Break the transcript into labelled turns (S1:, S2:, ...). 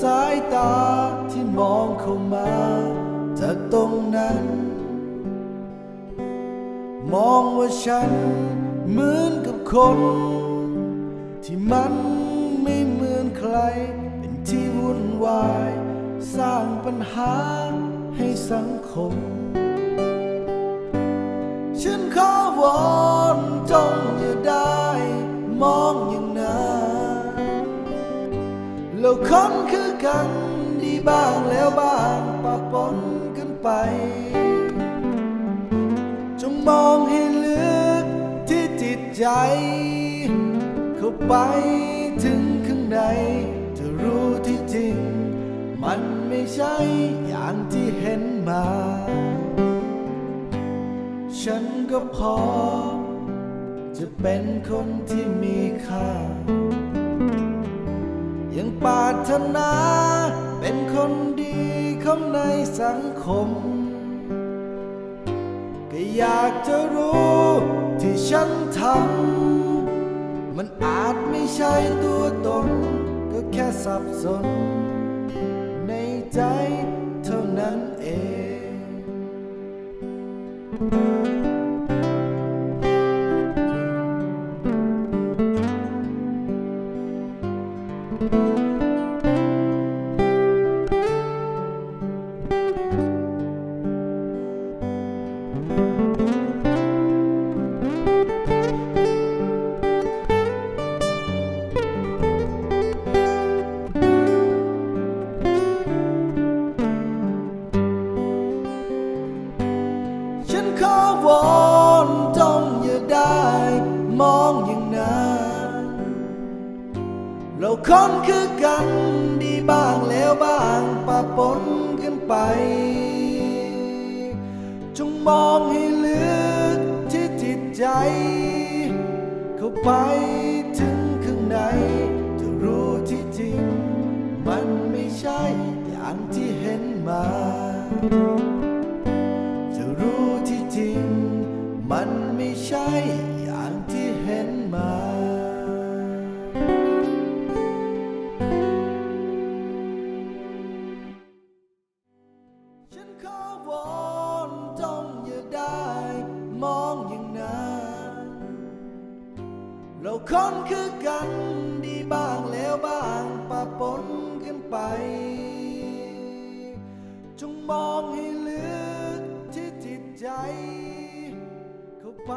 S1: สายตาที่มองเข้ามาจากตรงนั้น มองว่าฉันเหมือนกับคน ที่มันไม่เหมือนใคร เป็นที่วุ่นวาย สร้างปัญหาให้สังคม ฉันขอ เราคนคือกันดีบ้างแล้วบ้างปะปนกันไป จงมองให้ลึกที่จิตใจ เข้าไปถึงข้างในจะรู้ที่จริง มันไม่ใช่อย่างที่เห็นมา ฉันก็พอจะเป็นคนที่มีค่า ยังปรารถนา เป็นคนดีเข้าในสังคม ก็อยากจะรู้ที่ฉันทำ มันอาจไม่ใช่ตัวตน ก็แค่สับสน ในใจเท่านั้นเอง ฉันขอวอนจงอย่าได้ มองอย่างนั้นเรา คนคือกันดีบ้างแล้วบ้างปะปนกันไป จงมองให้ลึกที่จิตใจ เข้าไปถึงข้างในจะรู้ที่จริง มันไม่ใช่อย่างที่เห็นมา ขอวอนจงอย่าได้มองอย่างนั้นเราคนคือกันดีบ้างแล้วบ้างปะปนกันไป จงมองให้ลึกที่จิตใจเข้าไป